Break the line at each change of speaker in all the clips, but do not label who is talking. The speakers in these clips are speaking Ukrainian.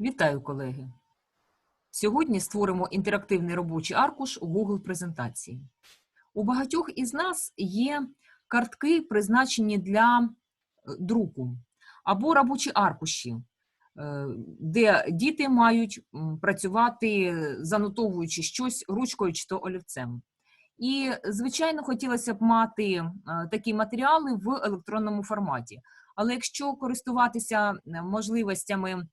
Вітаю, колеги! Сьогодні створимо інтерактивний робочий аркуш Google презентації. У багатьох із нас є картки, призначені для е, друку, або робочі аркуші, е, де діти мають працювати, занотовуючи щось ручкою чи то олівцем. І, звичайно, хотілося б мати е, такі матеріали в електронному форматі. Але якщо користуватися можливостями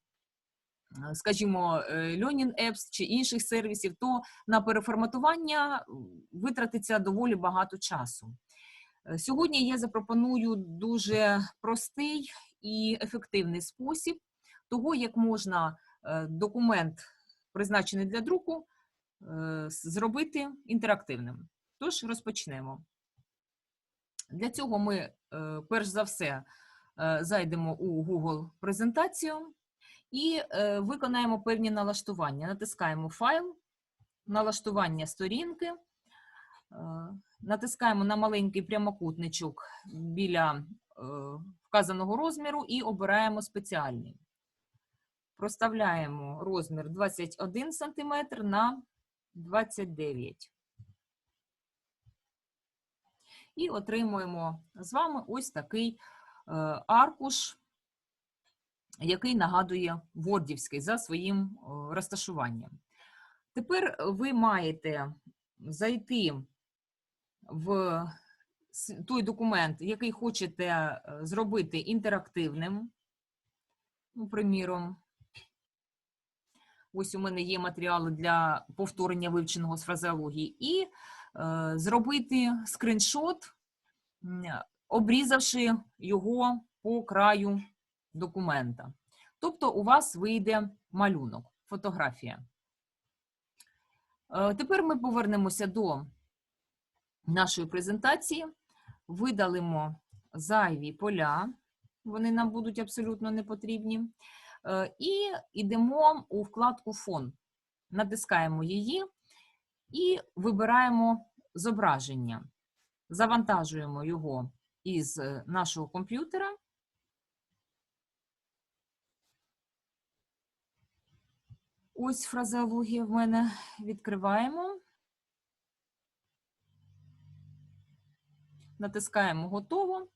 скажімо, е, Learning Apps чи інших сервісів, то на переформатування витратиться доволі багато часу. Е, Сьогодні я запропоную дуже простий і ефективний спосіб того, як можна е, документ, призначений для друку, е, зробити інтерактивним. Тож розпочнемо. Для цього ми, е, перш за все, е, зайдемо у Google презентацію і е, виконаємо певні налаштування. Натискаємо файл, налаштування сторінки, е, натискаємо на маленький прямокутничок біля е, вказаного розміру і обираємо спеціальний. Проставляємо розмір 21 см на 29 і отримуємо з вами ось такий аркуш який нагадує Вордівський за своїм розташуванням. Тепер ви маєте зайти в той документ, який хочете е, зробити інтерактивним. Ну, приміром, ось у мене є матеріали для повторення вивченого з фразеології, і е, зробити скріншот, обрізавши його по краю документа. Тобто у вас вийде малюнок, фотографія. Е, Тепер ми повернемося до нашої презентації, видалимо зайві поля, вони нам будуть абсолютно не потрібні. Е, І йдемо у вкладку Фон. Натискаємо її і вибираємо зображення. Завантажуємо його із е, нашого комп'ютера. Ось фразеологія в мене. Відкриваємо. Натискаємо готово.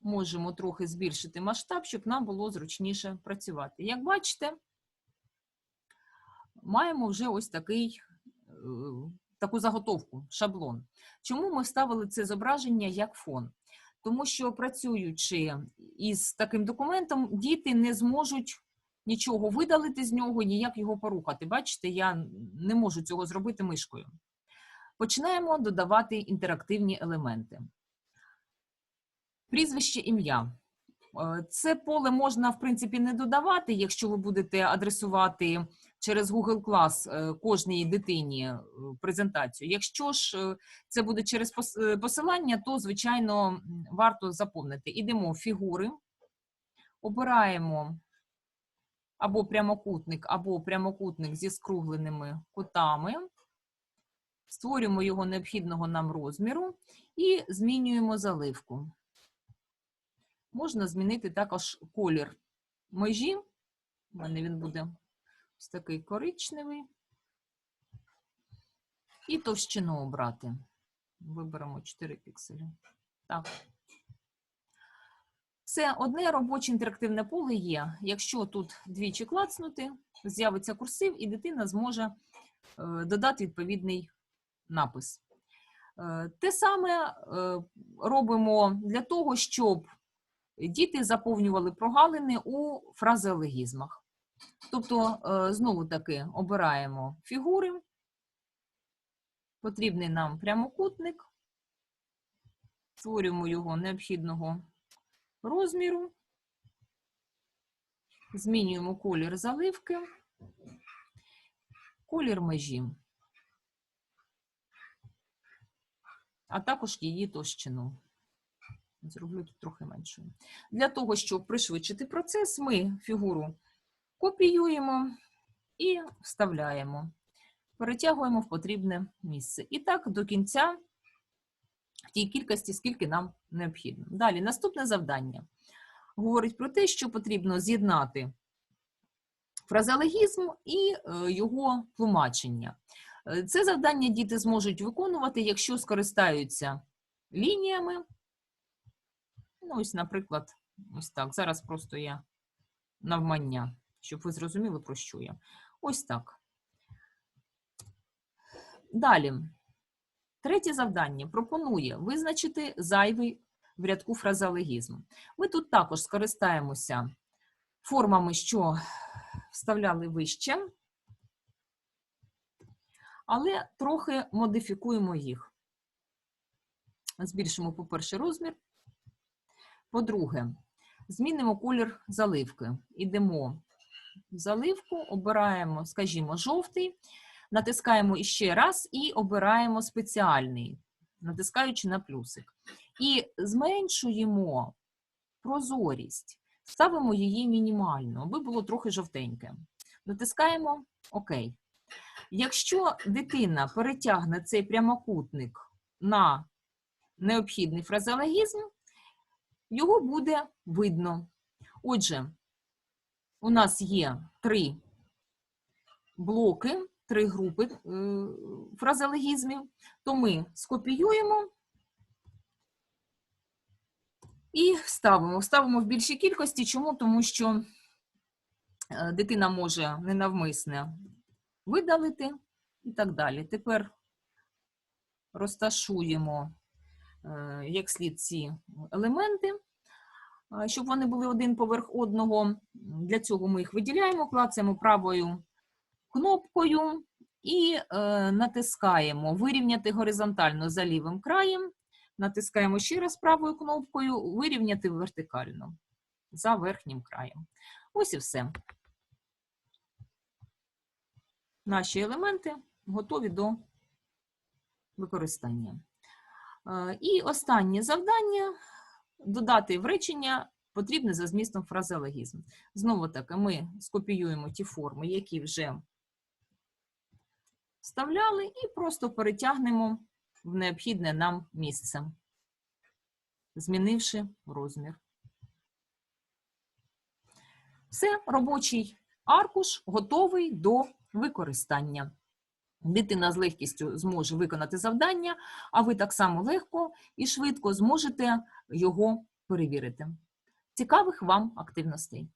Можемо трохи збільшити масштаб, щоб нам було зручніше працювати. Як бачите, маємо вже ось такий, е, таку заготовку, шаблон. Чому ми вставили це зображення як фон? Тому що працюючи із таким документом, діти не зможуть нічого видалити з нього, ніяк його порухати. Бачите, я не можу цього зробити мишкою. Починаємо додавати інтерактивні елементи. Прізвище ім'я. Е, Це поле можна, в принципі, не додавати, якщо ви будете адресувати через Google Class е, кожній дитині е, презентацію. Якщо ж це буде через посилання, то, звичайно, варто заповнити. Ідемо в фігури, обираємо або прямокутник, або прямокутник зі скругленими кутами. Створюємо його необхідного нам розміру і змінюємо заливку. Можна змінити також колір межі. У мене він буде ось такий коричневий. І товщину обрати. Виберемо 4 пікселі. Так. Це одне робоче інтерактивне поле є. Якщо тут двічі клацнути, з'явиться курсив, і дитина зможе е, додати відповідний напис. Е, Те саме е, робимо для того, щоб діти заповнювали прогалини у фразеологізмах. Тобто, знову таки, обираємо фігури, потрібний нам прямокутник, створюємо його необхідного розміру, змінюємо колір заливки, колір межі, а також її товщину. Зроблю тут трохи меншою. Для того, щоб пришвидшити процес, ми фігуру копіюємо і вставляємо. Перетягуємо в потрібне місце. І так до кінця в тій кількості, скільки нам необхідно. Далі, наступне завдання говорить про те, що потрібно з'єднати фразеологізм і е, його тлумачення. Е, Це завдання діти зможуть виконувати, якщо скористаються лініями. Ну, ось, наприклад, ось так. Зараз просто я навмання, щоб ви зрозуміли, про що я. Ось так. Далі. Третє завдання пропонує визначити зайвий в рядку фразеологізм. Ми тут також скористаємося формами, що вставляли вище, але трохи модифікуємо їх. Збільшимо, по-перше, розмір. По-друге, змінимо колір заливки. Ідемо в заливку, обираємо, скажімо, жовтий, натискаємо іще раз і обираємо спеціальний, натискаючи на плюсик. І зменшуємо прозорість, ставимо її мінімально, аби було трохи жовтеньке. Натискаємо ОК. Якщо дитина перетягне цей прямокутник на необхідний фразеологізм, його буде видно. Отже, у нас є три блоки, три групи е, фразеологізмів, то ми скопіюємо і вставимо. Вставимо в більшій кількості. Чому? Тому що е, дитина може ненавмисне видалити і так далі. Тепер розташуємо е, як слід ці елементи, щоб вони були один поверх одного. Для цього ми їх виділяємо, клацаємо правою кнопкою і е, натискаємо вирівняти горизонтально за лівим краєм. Натискаємо ще раз правою кнопкою вирівняти вертикально за верхнім краєм. Ось і все. Наші елементи готові до використання. Е, І останнє завдання додати в речення потрібне за змістом фразеологізм. Знову таки, ми скопіюємо ті форми, які вже вставляли, і просто перетягнемо в необхідне нам місце, змінивши розмір. Все, робочий аркуш готовий до використання. Дитина з легкістю зможе виконати завдання, а ви так само легко і швидко зможете його перевірити. Цікавих вам активностей!